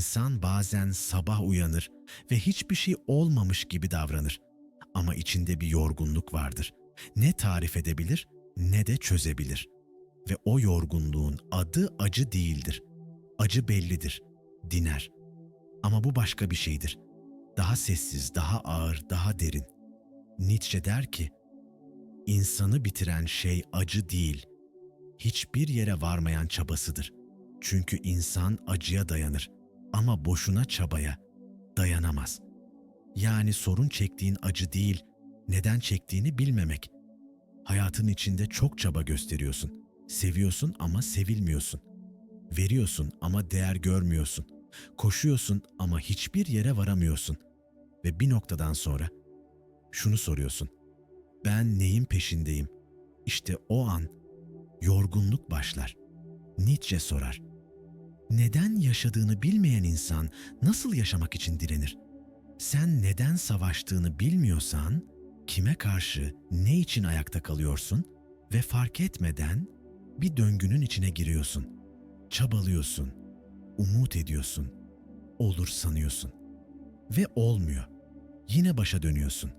İnsan bazen sabah uyanır ve hiçbir şey olmamış gibi davranır. Ama içinde bir yorgunluk vardır. Ne tarif edebilir ne de çözebilir. Ve o yorgunluğun adı acı değildir. Acı bellidir, diner. Ama bu başka bir şeydir. Daha sessiz, daha ağır, daha derin. Nietzsche der ki, insanı bitiren şey acı değil, hiçbir yere varmayan çabasıdır. Çünkü insan acıya dayanır ama boşuna çabaya dayanamaz. Yani sorun çektiğin acı değil, neden çektiğini bilmemek. Hayatın içinde çok çaba gösteriyorsun. Seviyorsun ama sevilmiyorsun. Veriyorsun ama değer görmüyorsun. Koşuyorsun ama hiçbir yere varamıyorsun. Ve bir noktadan sonra şunu soruyorsun. Ben neyin peşindeyim? İşte o an yorgunluk başlar. Nietzsche sorar. Neden yaşadığını bilmeyen insan nasıl yaşamak için direnir? Sen neden savaştığını bilmiyorsan kime karşı, ne için ayakta kalıyorsun ve fark etmeden bir döngünün içine giriyorsun. Çabalıyorsun, umut ediyorsun, olur sanıyorsun ve olmuyor. Yine başa dönüyorsun.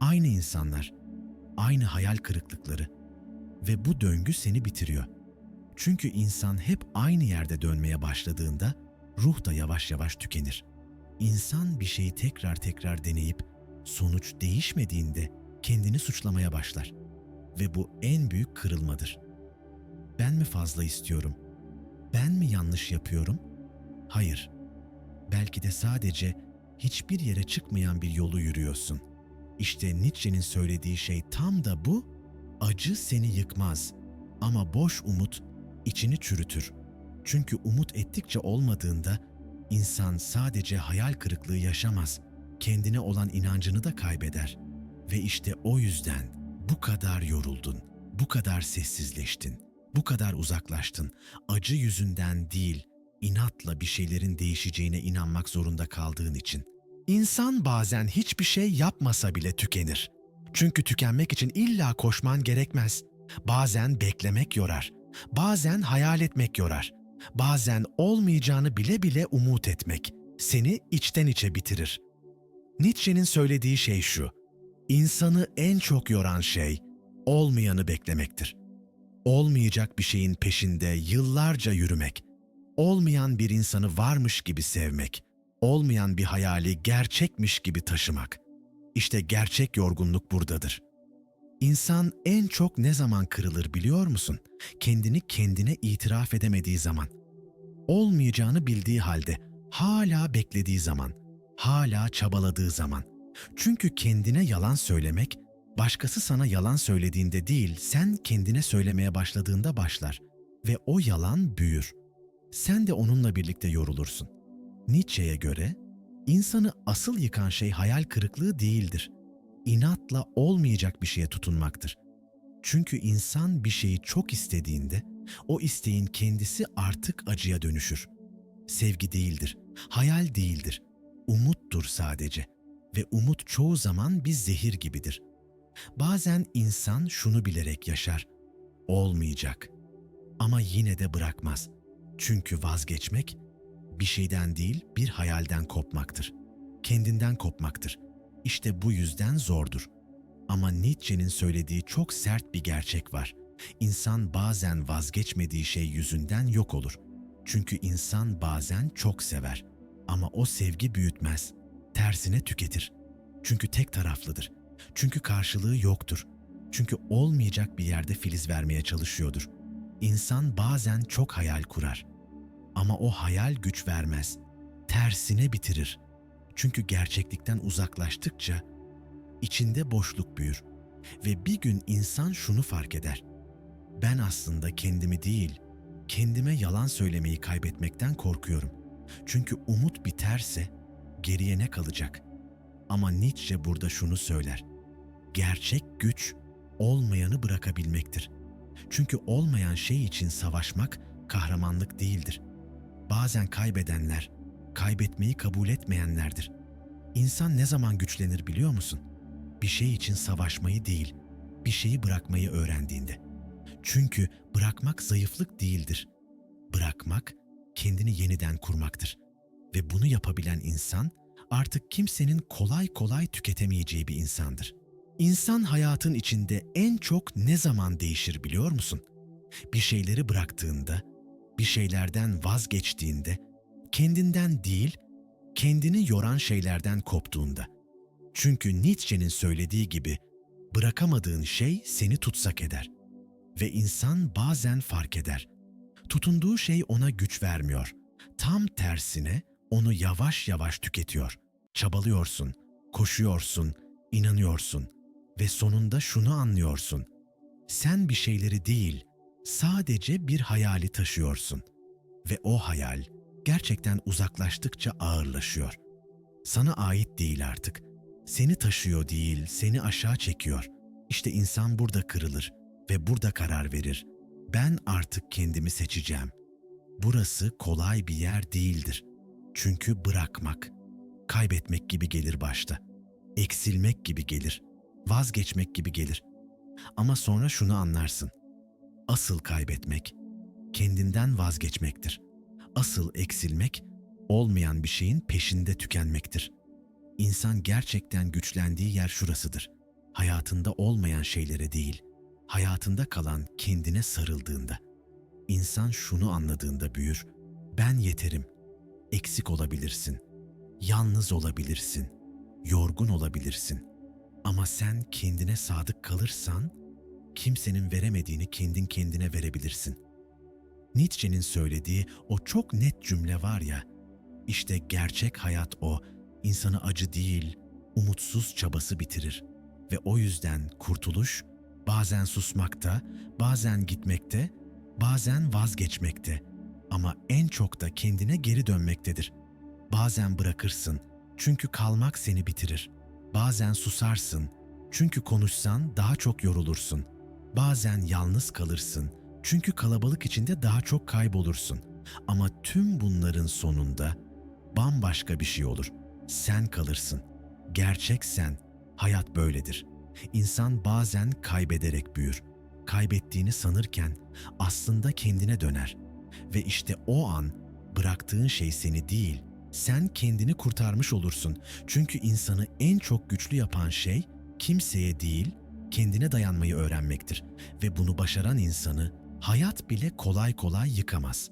Aynı insanlar, aynı hayal kırıklıkları ve bu döngü seni bitiriyor. Çünkü insan hep aynı yerde dönmeye başladığında ruh da yavaş yavaş tükenir. İnsan bir şeyi tekrar tekrar deneyip sonuç değişmediğinde kendini suçlamaya başlar. Ve bu en büyük kırılmadır. Ben mi fazla istiyorum? Ben mi yanlış yapıyorum? Hayır. Belki de sadece hiçbir yere çıkmayan bir yolu yürüyorsun. İşte Nietzsche'nin söylediği şey tam da bu. Acı seni yıkmaz ama boş umut içini çürütür. Çünkü umut ettikçe olmadığında insan sadece hayal kırıklığı yaşamaz, kendine olan inancını da kaybeder. Ve işte o yüzden bu kadar yoruldun, bu kadar sessizleştin, bu kadar uzaklaştın. Acı yüzünden değil, inatla bir şeylerin değişeceğine inanmak zorunda kaldığın için. İnsan bazen hiçbir şey yapmasa bile tükenir. Çünkü tükenmek için illa koşman gerekmez. Bazen beklemek yorar. Bazen hayal etmek yorar. Bazen olmayacağını bile bile umut etmek seni içten içe bitirir. Nietzsche'nin söylediği şey şu. İnsanı en çok yoran şey olmayanı beklemektir. Olmayacak bir şeyin peşinde yıllarca yürümek, olmayan bir insanı varmış gibi sevmek, olmayan bir hayali gerçekmiş gibi taşımak. İşte gerçek yorgunluk buradadır. İnsan en çok ne zaman kırılır biliyor musun? Kendini kendine itiraf edemediği zaman. Olmayacağını bildiği halde hala beklediği zaman, hala çabaladığı zaman. Çünkü kendine yalan söylemek, başkası sana yalan söylediğinde değil, sen kendine söylemeye başladığında başlar ve o yalan büyür. Sen de onunla birlikte yorulursun. Nietzsche'ye göre insanı asıl yıkan şey hayal kırıklığı değildir. İnatla olmayacak bir şeye tutunmaktır. Çünkü insan bir şeyi çok istediğinde o isteğin kendisi artık acıya dönüşür. Sevgi değildir, hayal değildir, umuttur sadece ve umut çoğu zaman bir zehir gibidir. Bazen insan şunu bilerek yaşar. Olmayacak. Ama yine de bırakmaz. Çünkü vazgeçmek bir şeyden değil bir hayalden kopmaktır. Kendinden kopmaktır. İşte bu yüzden zordur. Ama Nietzsche'nin söylediği çok sert bir gerçek var. İnsan bazen vazgeçmediği şey yüzünden yok olur. Çünkü insan bazen çok sever. Ama o sevgi büyütmez. Tersine tüketir. Çünkü tek taraflıdır. Çünkü karşılığı yoktur. Çünkü olmayacak bir yerde filiz vermeye çalışıyordur. İnsan bazen çok hayal kurar. Ama o hayal güç vermez. Tersine bitirir. Çünkü gerçeklikten uzaklaştıkça içinde boşluk büyür ve bir gün insan şunu fark eder. Ben aslında kendimi değil, kendime yalan söylemeyi kaybetmekten korkuyorum. Çünkü umut biterse geriye ne kalacak? Ama Nietzsche burada şunu söyler. Gerçek güç olmayanı bırakabilmektir. Çünkü olmayan şey için savaşmak kahramanlık değildir. Bazen kaybedenler kaybetmeyi kabul etmeyenlerdir. İnsan ne zaman güçlenir biliyor musun? Bir şey için savaşmayı değil, bir şeyi bırakmayı öğrendiğinde. Çünkü bırakmak zayıflık değildir. Bırakmak kendini yeniden kurmaktır. Ve bunu yapabilen insan artık kimsenin kolay kolay tüketemeyeceği bir insandır. İnsan hayatın içinde en çok ne zaman değişir biliyor musun? Bir şeyleri bıraktığında, bir şeylerden vazgeçtiğinde, kendinden değil, kendini yoran şeylerden koptuğunda. Çünkü Nietzsche'nin söylediği gibi bırakamadığın şey seni tutsak eder. Ve insan bazen fark eder. Tutunduğu şey ona güç vermiyor. Tam tersine onu yavaş yavaş tüketiyor. Çabalıyorsun, koşuyorsun, inanıyorsun ve sonunda şunu anlıyorsun. Sen bir şeyleri değil, sadece bir hayali taşıyorsun ve o hayal gerçekten uzaklaştıkça ağırlaşıyor. Sana ait değil artık. Seni taşıyor değil, seni aşağı çekiyor. İşte insan burada kırılır ve burada karar verir. Ben artık kendimi seçeceğim. Burası kolay bir yer değildir. Çünkü bırakmak, kaybetmek gibi gelir başta. Eksilmek gibi gelir. Vazgeçmek gibi gelir. Ama sonra şunu anlarsın. Asıl kaybetmek kendinden vazgeçmektir. Asıl eksilmek olmayan bir şeyin peşinde tükenmektir. İnsan gerçekten güçlendiği yer şurasıdır. Hayatında olmayan şeylere değil, hayatında kalan kendine sarıldığında. İnsan şunu anladığında büyür. Ben yeterim. Eksik olabilirsin. Yalnız olabilirsin. Yorgun olabilirsin. Ama sen kendine sadık kalırsan kimsenin veremediğini kendin kendine verebilirsin. Nietzsche'nin söylediği o çok net cümle var ya, işte gerçek hayat o, insanı acı değil, umutsuz çabası bitirir. Ve o yüzden kurtuluş bazen susmakta, bazen gitmekte, bazen vazgeçmekte ama en çok da kendine geri dönmektedir. Bazen bırakırsın çünkü kalmak seni bitirir. Bazen susarsın çünkü konuşsan daha çok yorulursun. Bazen yalnız kalırsın çünkü kalabalık içinde daha çok kaybolursun. Ama tüm bunların sonunda bambaşka bir şey olur. Sen kalırsın. Gerçek sen. Hayat böyledir. İnsan bazen kaybederek büyür. Kaybettiğini sanırken aslında kendine döner. Ve işte o an bıraktığın şey seni değil, sen kendini kurtarmış olursun. Çünkü insanı en çok güçlü yapan şey kimseye değil, kendine dayanmayı öğrenmektir ve bunu başaran insanı hayat bile kolay kolay yıkamaz.